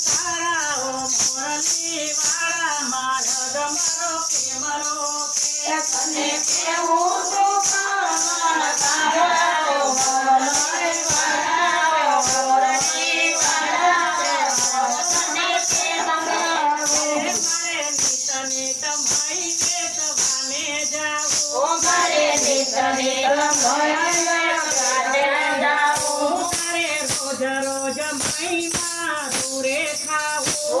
તારા હો મોરલી વાળા મારો ગમરો કે મરો કે તને કેવું તો કામ તારા હો મોરલી વાળા મોરલી વાળા તને કે મરો મારે નિતને તમાઈ ને તવાને જાઓ ઓ મારે નિતને તમાઈ ને તવાને જાઓ મારે રોજ રોજ મહિમા વેખાવો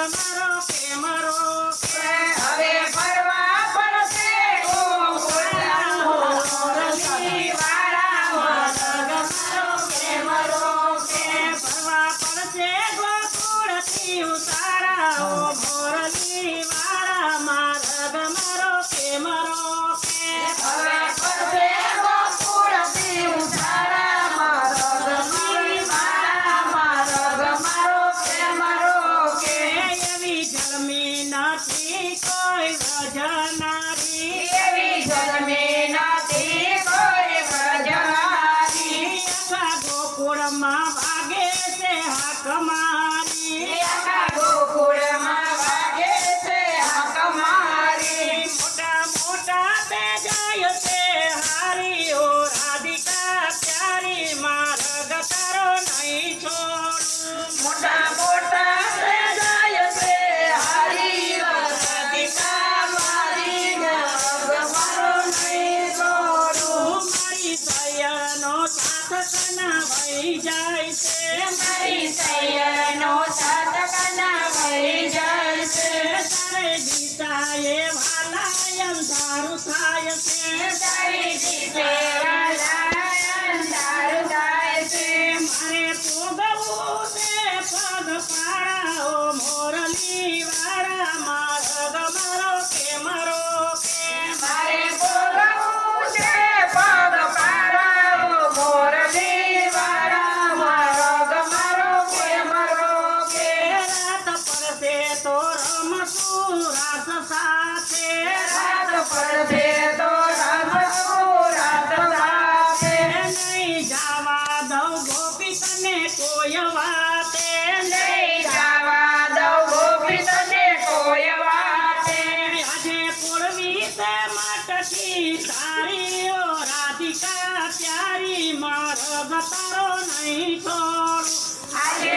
તમારો પ્રેમરો હવે ફરવા પડશે ઓ ફરવા પડશે ગોકુળથી ઉતારા ઓ મોરલી રઘુરાત સાથે. તો રઘુરાત સાથે. નહીં જવા દઉં ગોપી તને કોઈ નહીં જવા દઉં ગોપી તને કોઈ વાતે. આજે પૂર્વી તે માટકી તારી. રાધિકા પ્યારી મારો નહીં છોડું આજે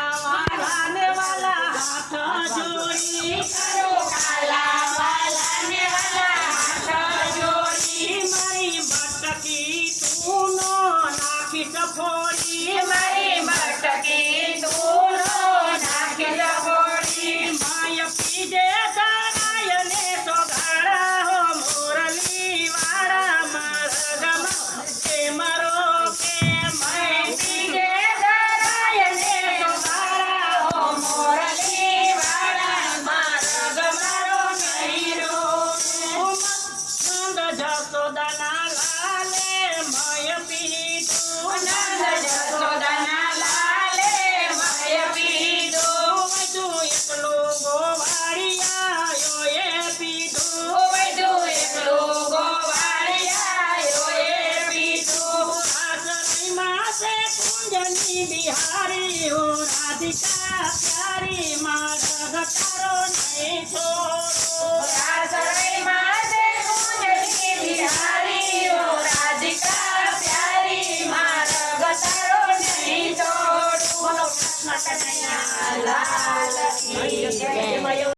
করিল બિહારી ઓ રાધિકા પ્યારી માં જગતારો નહીં છોડો